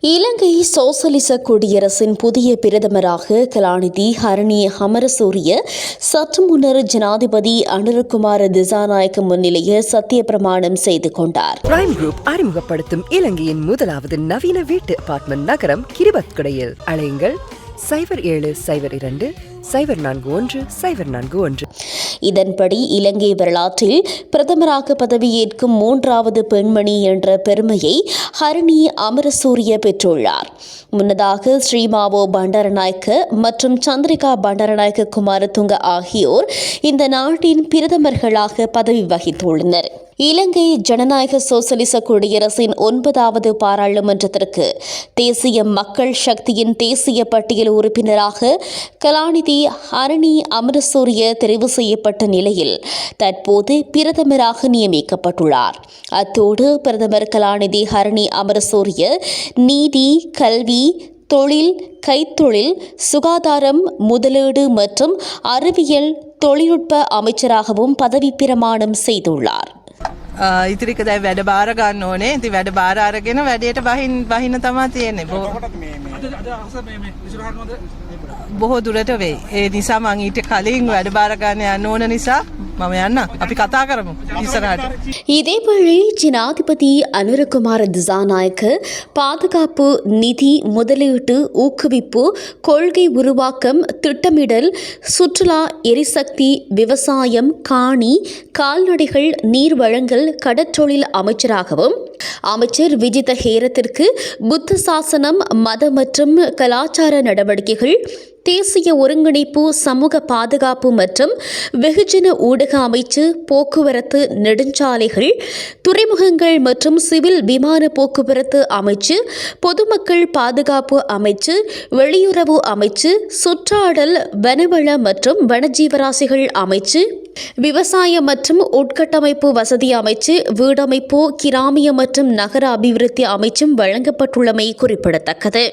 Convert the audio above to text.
இலங்கை சோசலிச குடியரசின் புதிய பிரதமராக கலாநிதி ஹரணி அமரசூரிய சற்று முன்னர் ஜனாதிபதி அனுரகுமார் திசாநாயக்க முன்னிலையில் சத்திய பிரமாணம் செய்து கொண்டார். பிரைம் குரூப் அறிமுகப்படுத்தும் இலங்கையின் முதலாவது நவீன வீட்டு அபார்ட்மெண்ட் நகரம் கிரிபத்குடையில். அலையுங்கள். சைபர் ஏழு சைபர் இரண்டு சைபர் நான்கு ஒன்று சைபர் நான்கு ஒன்று. இதன்படி இலங்கை வரலாற்றில் பிரதமராக பதவியேற்கும் மூன்றாவது பெண்மணி என்ற பெருமையை ஹரணி அமரசூரிய பெற்றுள்ளார். முன்னதாக ஸ்ரீமாவோ பண்டாரநாயக்க மற்றும் சந்திரிகா பண்டாரநாயக்க குமாரதுங்க ஆகியோர் இந்த நாட்டின் பிரதமர்களாக பதவி வகித்துள்ளனர். இலங்கை ஜனநாயக சோசலிச குடியரசின் ஒன்பதாவது பாராளுமன்றத்திற்கு தேசிய மக்கள் சக்தியின் தேசிய பட்டியல் உறுப்பினராக கலாநிதி ஹரணி அமரசூரிய தெரிவு ஏற்பட்ட நிலையில் தற்போது பிரதமராக நியமிக்கப்பட்டுள்ளார். அத்தோடு பிரதமர் கலாநிதி ஹரணி அமரசூரிய நீதி கல்வி தொழில் கைத்தொழில் சுகாதாரம் முதலீடு மற்றும் அறிவியல் தொழில்நுட்ப அமைச்சராகவும் பதவி பிரமாணம் செய்துள்ளார். ඉතිරික දැයි වැඩ බාර ගන්න ඕනේ. ඉති වැඩ බාර අරගෙන වැඩට බහින් බහින තමා තියෙන්නේ. බො බොහෝ දුරට වෙයි. ඒ නිසා මං ඊට කලින් වැඩ බාරගන්න යන්න ඕන නිසා මම යන්න අපි කතා කරමු ඉස්සරහට இதேவேளை ஜனாதிபதி அனுரகுமார திசாநாயக்க பாதுகாப்பு நிதி முதலீட்டு ஊக்குவிப்பு கொள்கை உருவாக்கம் திட்டமிடல் சுற்றுலா எரிசக்தி விவசாயம் காணி கால்நடைகள் நீர் வழங்கல் கடற்றொழில் அமைச்சராகவும் அமைச்சர் விஜித ஹேரத்திற்கு புத்த சாசனம் மத மற்றும் கலாச்சார நடவடிக்கைகள் தேசிய ஒருங்கிணைப்பு சமூக பாதுகாப்பு மற்றும் வெகுஜன ஊடக அமைச்சு போக்குவரத்து நெடுஞ்சாலைகள் துறைமுகங்கள் மற்றும் சிவில் விமான போக்குவரத்து அமைச்சு பொதுமக்கள் பாதுகாப்பு அமைச்சு வெளியுறவு அமைச்சு சுற்றாடல் வனவள மற்றும் வனஜீவராசிகள் அமைச்சு விவசாய மற்றும் உட்கட்டமைப்பு வசதி அமைச்சு வீடமைப்பு கிராமிய மற்றும் நகர அபிவிருத்தி அமைச்சும் வழங்கப்பட்டுள்ளமை குறிப்பிடத்தக்கது.